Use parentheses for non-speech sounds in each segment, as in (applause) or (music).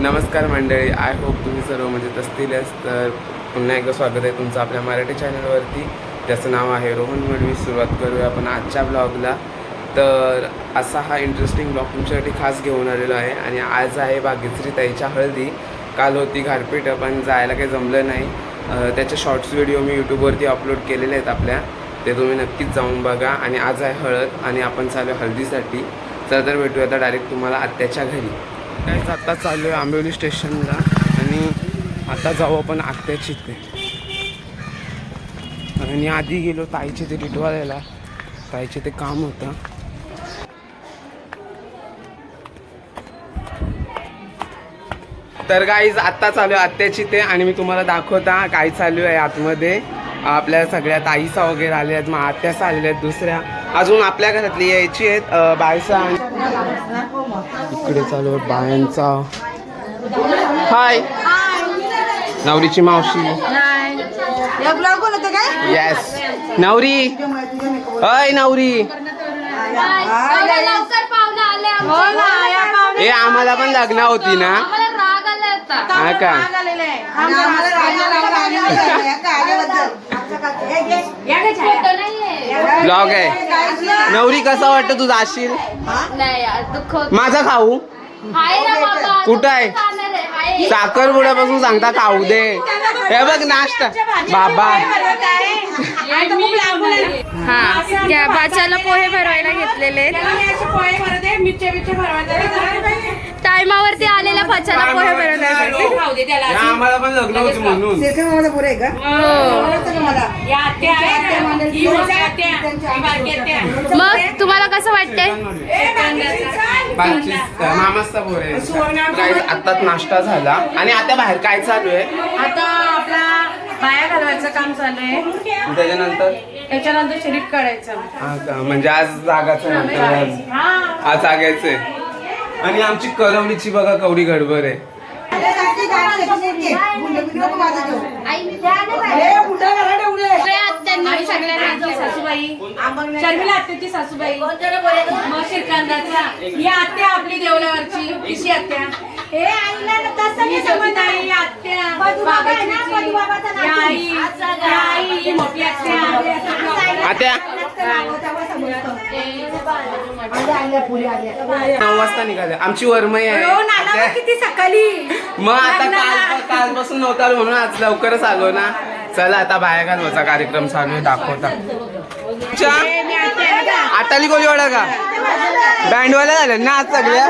नमस्कार मंडळी I hope तुम्ही सर्व म्हणजे मजेत असतीलच तर पुन्हा एकदा स्वागत आहे तुमचं आपल्या मराठी चॅनलवरती. ज्याचं नाव आहे रोहन मडवी सुरुवात करूया आपण आजच्या ब्लॉगला तर असा हा इंटरेस्टिंग ब्लॉग तुमच्यासाठी खास घेऊन आलेलो आहे. आणि आज आहे भाग्यश्री ताईच्या हळदी. काल होती गारपीट पण जायला काही जमलं नाही. त्याचे शॉर्ट्स व्हिडिओ मी यूट्यूबवरती अपलोड केलेले आहेत आपल्या. ते तुम्ही नक्कीच जाऊन बघा. आणि आज आहे हळद आणि आपण चालू हळदीसाठी. चला तर भेटूया आता डायरेक्ट तुम्हाला आत्याच्या घरी. काय आता चालू आहे आंबिवली स्टेशनला आणि आता जाऊ आपण आत्याची ते. आणि आधी गेलो ताईचे ते टिटवाळ्याला ताईचे ते काम होतं. तर गाईज आत्ता चालू आहे आत्याची ते आणि मी तुम्हाला दाखवता काय चालू आहे आतमध्ये. आपल्या सगळ्या ताईसा वगैरे आल्या आहेत मग आत्यासा आलेल्या आहेत दुसऱ्या. अजून आपल्या घरातली यायची आहेत बायसा आणि इकडे चालू आहे बायांचा. हाय नवरीची मावशी. येस नवरी. अय नवरी. लवकर पाहुणे आले हो आम्हाला पण लग्न होती ना? आम्हाला राग आला आता हा का ब्लॉग आहे. नवरी कसा वाटतं तू जाशील नाही यार दुःख होत. माझा खाऊ? आहे ना बाबा कुठं आहे? आहे साखरपुड्यापासून सांगता खाऊ दे. हे बघ नाश्ता. बाबा. हा बाच्याला पोहे भरवायला घेतलेले पोहे भरते, मिरच्या बिरच्या भरवायच्या. टायमावरती आलेल्या भाच्याला पोहे भरवण्यासाठी खाऊ दे त्याला. या आम्हाला पण लग्न होती म्हणून. या आत्या आहे. ही मोठी आत्या. ही बारकी आत्या. मग तुम्हाला कसं वाटतंय? मामाचा पोरे Guys, आत्ताच नाश्ता झाला. आणि आता बाहेर काय चालू आहे? आता आपला बाया घालवायचं काम चालू आहे. त्याच्यानंतर? त्याच्यानंतर शरीर काढायचं. हा का? म्हणजे आज जागाचं नंतर. आज हा. आज जागायचंय. आणि आमची करवलीची बघा कवडी गडबड आहे. शर्मिला आत्याची सासूबाई. मग श्रीकांताचा. ही आत्या आपली देवल्यावरची तिची आत्या? हे आईला न तसं नाही समजत. आई, आत्या. ही आई ही आई ही मोठी आत्या. आत्या. नऊ वाजता निघाले आमची वरमई आहे. किती सकाळी? मग आता काल कालपासून नव्हता म्हणून आज लवकरच आलो ना. चला आता बाया घालवायचा कार्यक्रम चालू आहे दाखवता? आटाली कोली वाडा का? बँडवाला झाले ना आज सगळ्या?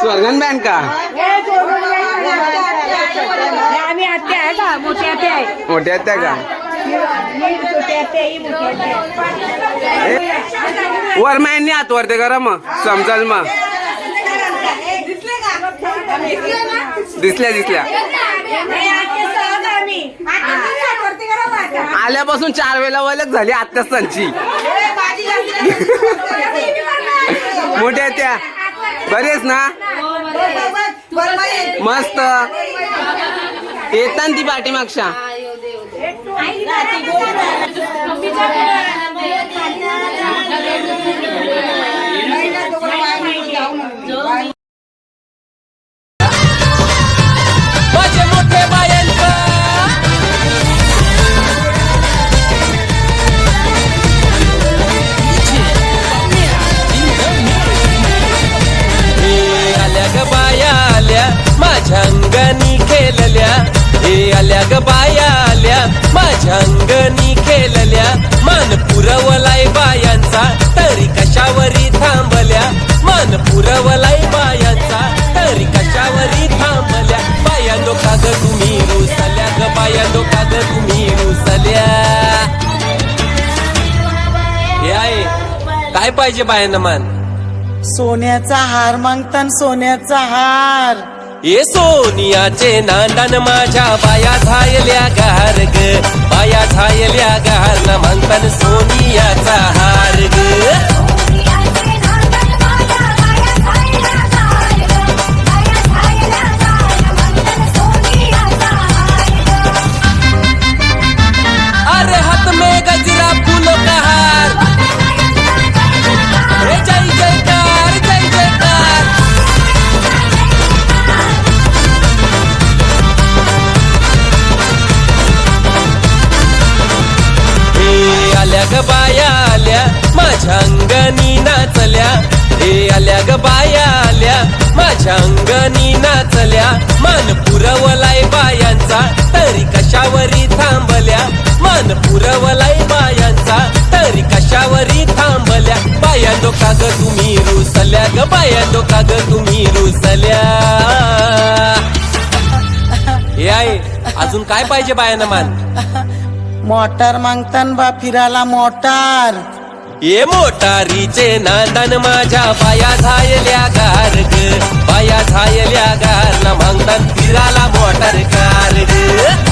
स्वर्गन बँड का? आम्ही आत्या आहे का मोठी आत्या आहे. मोठ्या त्या का? वर आत्या आत वरते करा मग समजाल मग. दिसल्या दिसल्या. आल्यापासून चार वेळेला वलक झाली आत्ताच त्यांची. मोठ्या त्या. बरेच ना? मस्त. येतात ती पाठीमागच्या माझे मोठे बायांचा हे आल्या ग बाया आल्या माझ्या अंगणी खेळल्या. हे आल्या ग बाया झाल्या माझ्या अंगणी खेळल्या मान पुरवलाय बायांचा तरी कशावरी थांबल्या. मान पुरवलाय बायांचा तरी कशावरी थांबल्या. बाया का ग तुम्ही रुसल्या ग बाया का ग तुम्ही रुसल्या. हे आहे. काय पाहिजे बायांना मान? सोन्याचा हार मागतान सोन्याचा हार. ये सोनियाचे नांदन माझ्या बाया झायल्या गार ग बाया झायल्या गार न म्हणतान सोनियाचा हार ग नाचल्या. हे आल्या ग बाया आल्या. माझ्या अंगणी नाचल्या. मान पुरवलाय बायांचा. तरी कशावरी थांबल्या? मान पुरवलाय बायांचा. तरी कशावरी थांबल्या? बायांदो का ग तुम्ही रुसल्या ग. बायांदो का ग तुम्ही रुसल्या. हे आहे अजून काय पाहिजे बायानं मान? मोटार मागतान बा फिरायला मोटार. ये मोटारीचे नांदन माझ्या पाया झायल्या गार ग पाया झायल्या गार ना मागतान फिराला मोटार कार ग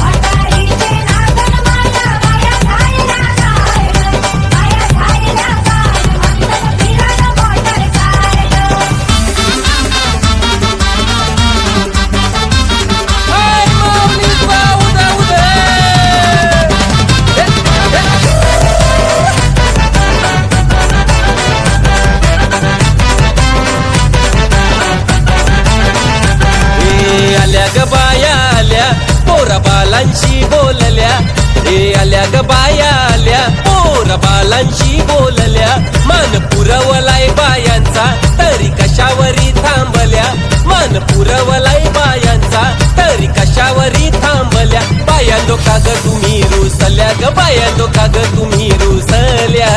लोकांशी बोलल्या. मन पुरवलाय बायांचा तरी कशावरी थांबल्या? मन पुरवलाय बायांचा तरी कशावरी थांबल्या? बायांदो का ग तुम्ही रुसल्या ग बायांदो का ग तुम्ही रुसल्या.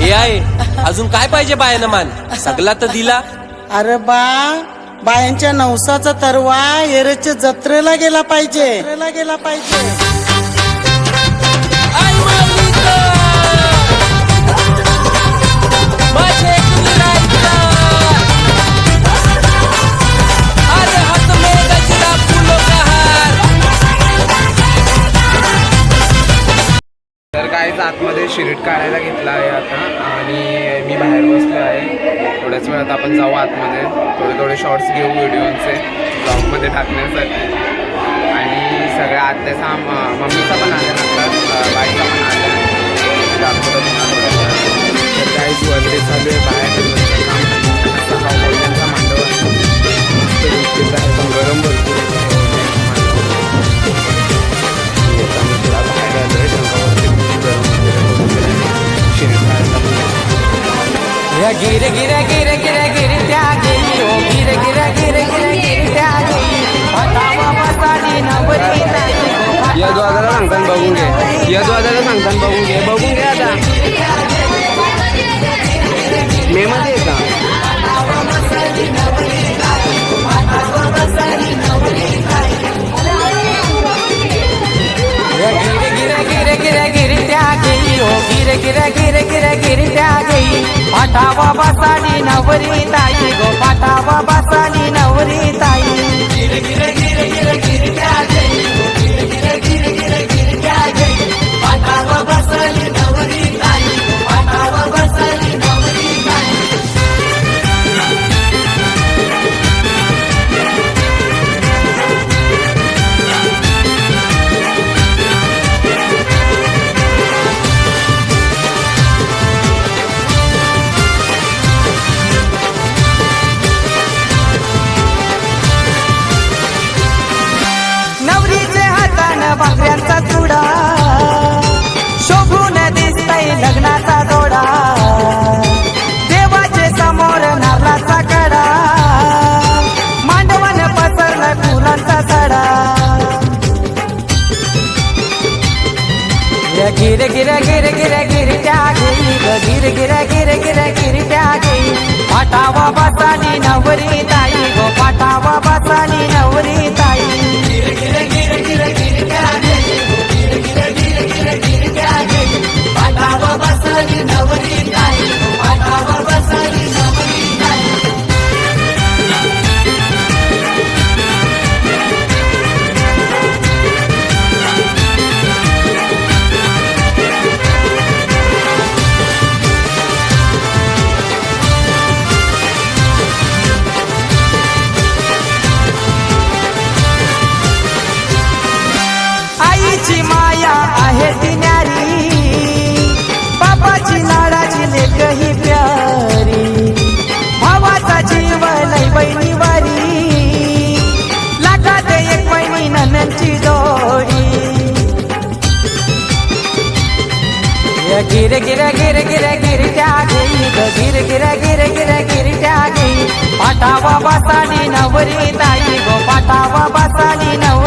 हे आहे अजून काय पाहिजे बायानं मान? सगला तर दिला. अरे बा बायांच्या नवसाचा तरवा एरेच्या जत्रेला गेला पाहिजे. गेला पाहिजे. शिरीट काढायला घेतला आहे आता. आणि मी बाहेर बसलो आहे. थोड्याच वेळात आपण जाऊ आतमध्ये. थोडे थोडे शॉर्ट्स घेऊ व्हिडिओचे. ब्लॉगमध्ये टाकण्यासाठी. आणि सगळ्या आत्याचा मम्मीचा पण आल्या नंतर बाईचा पण आल्या. काहीच वरती चालू आहे. बाहेर मांडव गरम भरपूर गिर गिर गिर गिर गिर त्या गेली ओ गिर गिर गिर गिर गिर त्या गेली या द्वादाला सांगताना बघून घे या द्वादाला सांगताना बघून घे बघून घे आता मे मध्ये का गिर गिर गिर गिर गिर त्या गेली ओ गिर गिर गिर फिरत्या घेई त्या गेली पाठावा बसाडी नवरी ताई. गो पाठावा बसाडी नवरी ताई. गिर गिर गिर गिर गिर घेई गिर गिर गिर गिर गिरट्या त्या गेली पाठावा बसाली नवरी ताई गो पाठावा बसानी नवरी ताई. गिर गिर गिर गिर गिरट्या घेई पाठावा बसानी नवरी ताई गो पाठावा बसानी नवरी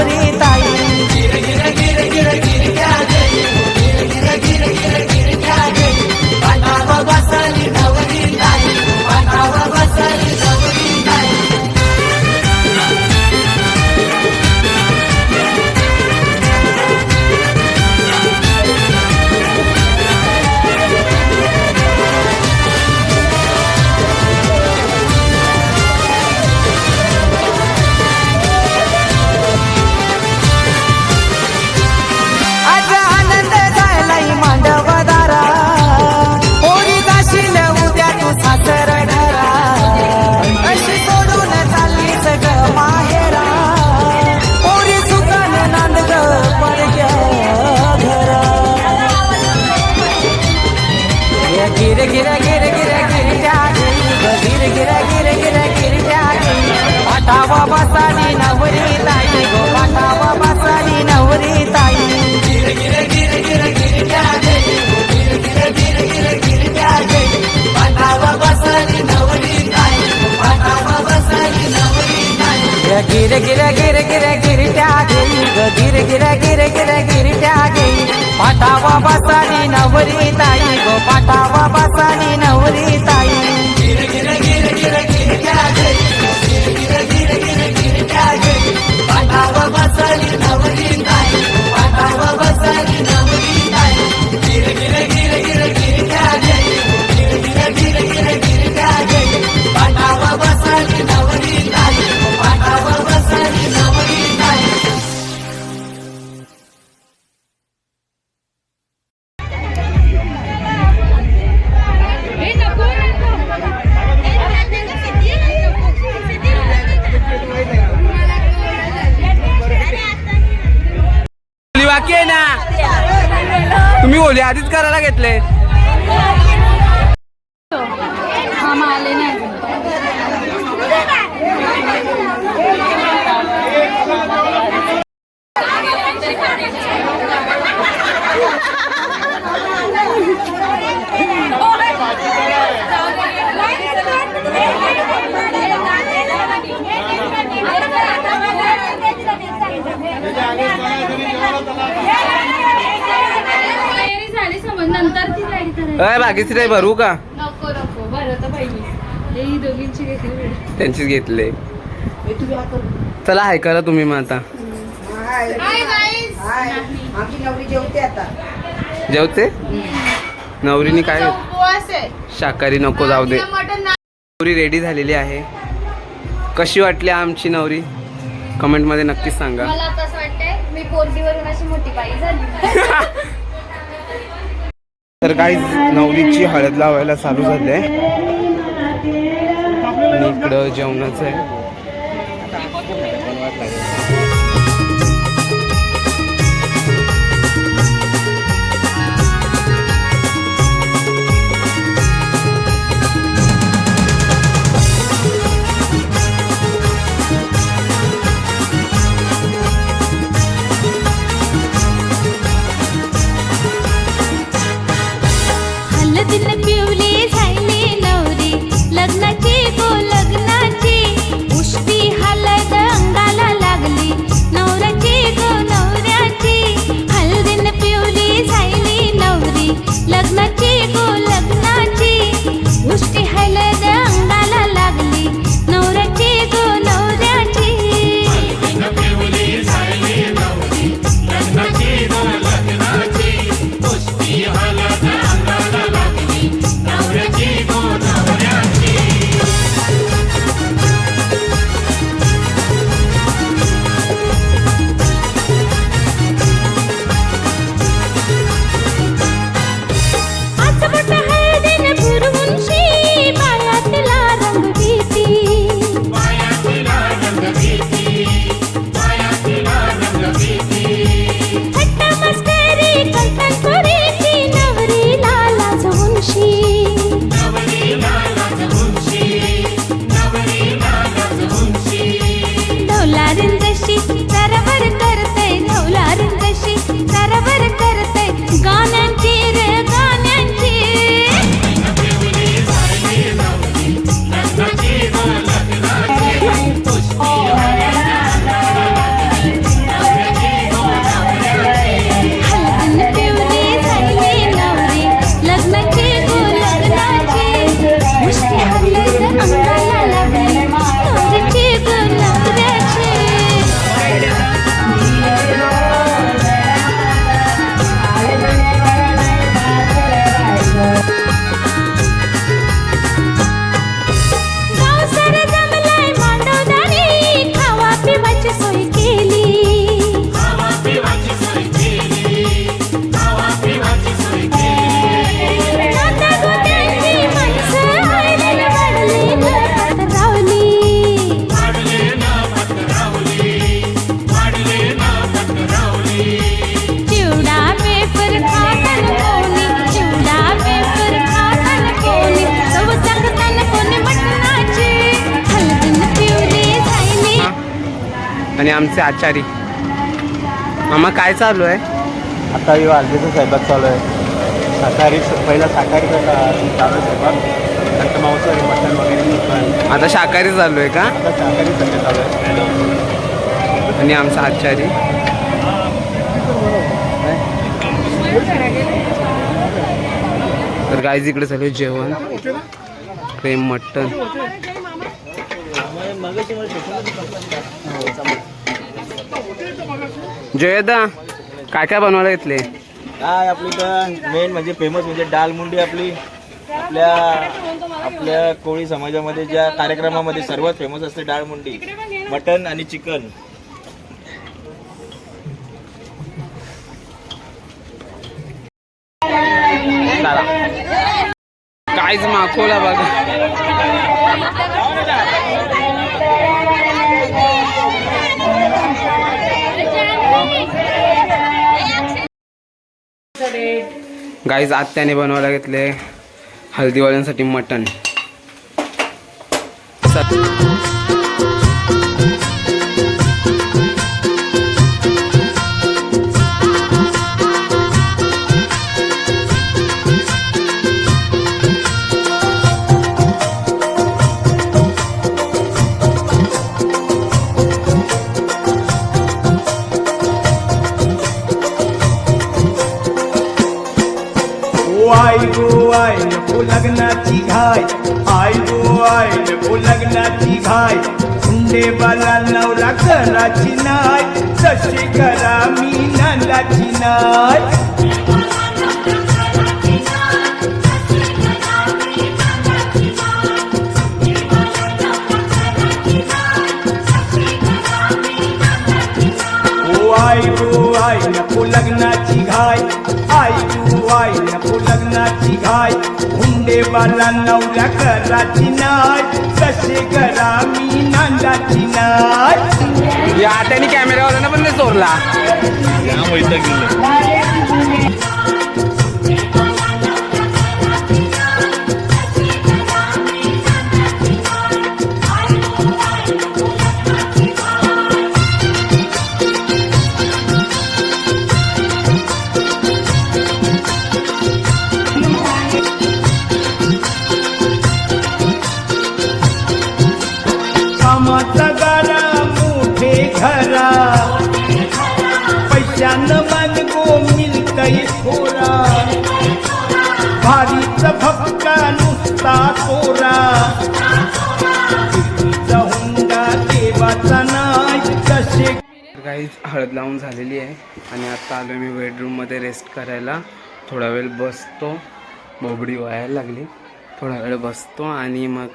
गिर गिर गिर गिर गिरट्या घेई गिर गिर गिर गिर गिरट्या घेई पाठावा बसाली नवरी ताई गो पाठावा बस अय बाकीची नाही भरू का? नको नको. बरं तर पाहिजे. हे ही दोघींची घेतली. त्यांचीच घेतले. चला हाय करा तुम्ही मग आता. Hi guys. आमची नवरी जेवते आता. जेवते? नवरीनी काय. शाकाहारी नको जाऊ दे. नवरी रेडी झालेली आहे. कशी वाटली आमची नवरी? कमेंटमध्ये नक्कीच सांगा. मला वाटतंय मी पोरगीवरून अशी मोठी बाई झाली. (laughs) तर काही नवरीची हळद लावायला चालू झाले आणि इकडं जेवणाचं आहे. आमचे आचारी. मामा काय चालू आहे? आता हे हल्दीचा स्वयंपाक चालू आहे. शाकाहारी पहिला शाकाहारी चालू आहे स्वयंपाक. नंतर मांसाहारी मटण वगैरे आता शाकाहारी चालू आहे का? आता शाकाहारी सध्या चालू आहे. आणि आमचा आचारी. तर गाईज इकडे चालू आहे जेवण. प्रेम मटन जयदा काय काय बनवायला घेतले? काय आपली तर मेन म्हणजे फेमस म्हणजे डाल मुंडी आपली. आपल्या आपल्या कोळी समाजामध्ये ज्या कार्यक्रमामध्ये सर्वात फेमस असते डाळ मुंडी मटन आणि चिकन. काहीच माखवला बघा. गाईज आत्याने बनवायला घेतले हल्दीवाल्यांसाठी मटन बाला नवरा घराची नाय तशी करा मी नंदाची नाय. आई गो आई नको लग्नाची घाय आई तू आई नको लग्नाची घाय बाला नवरा घराची नाय तसे करा मी नंदाची नाय या आत्याने कॅमेरावाल्यांना पण नाही चोरला झालेली आहे आणि आता आलो मी बेडरूममध्ये रेस्ट करायला. थोडा वेळ बसतो. बोबडी व्हायला लागली. थोडा वेळ बसतो आणि मग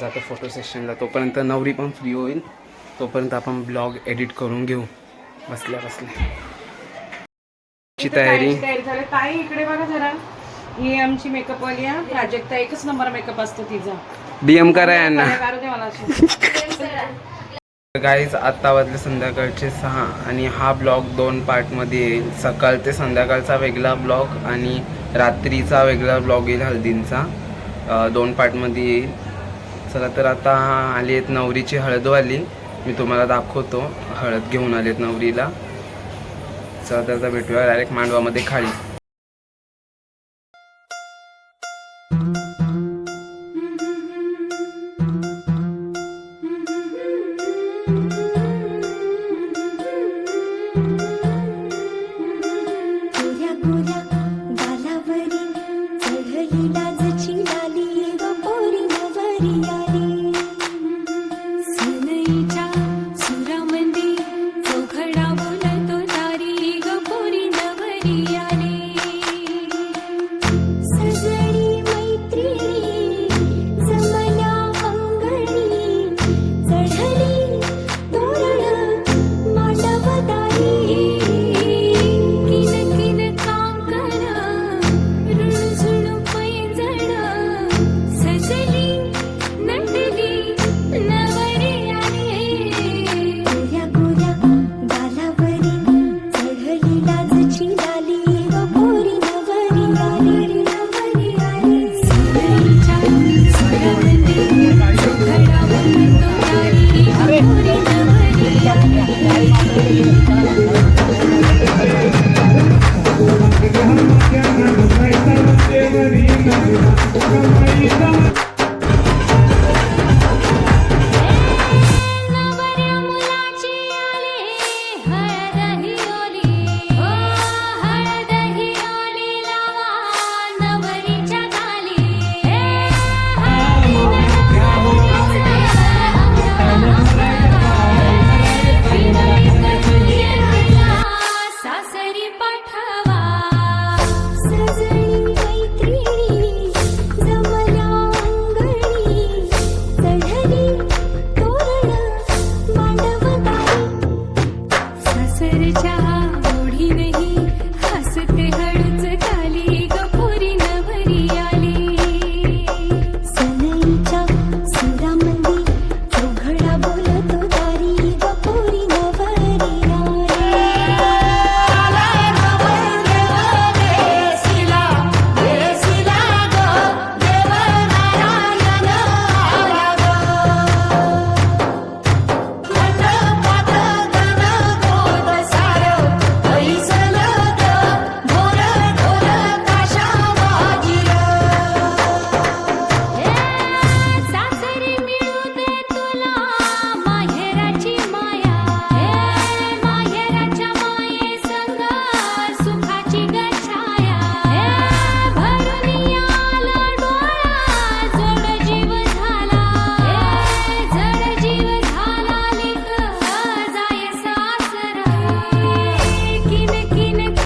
जातो फोटो सेशनला तोपर्यंत नवरी पण फ्री होईल. तोपर्यंत आपण ब्लॉग एडिट करून घेऊ. बसल्या बसल्या. तयारी. तयारी झाली. ताई इकडे बघा जरा. ही आमची मेकअप वाली आहे. प्राजक्ता एकच नंबर मेकअप असतो तिचा. डी एम करा यांना. (laughs) गाईज आत्ता वाजले संध्याकाळचे सहा आणि हा ब्लॉग दोन पार्टमध्ये येईल. सकाळ ते संध्याकाळचा वेगळा ब्लॉग आणि रात्रीचा वेगळा ब्लॉग येईल हळदींचा. दोन पार्टमध्ये येईल. चला तर आता आली आहेत नवरीची हळदवाली. मी तुम्हाला दाखवतो. हळद घेऊन आली आहेत नवरीला. चला तर आता भेटूया डायरेक्ट मांडवामध्ये खाली.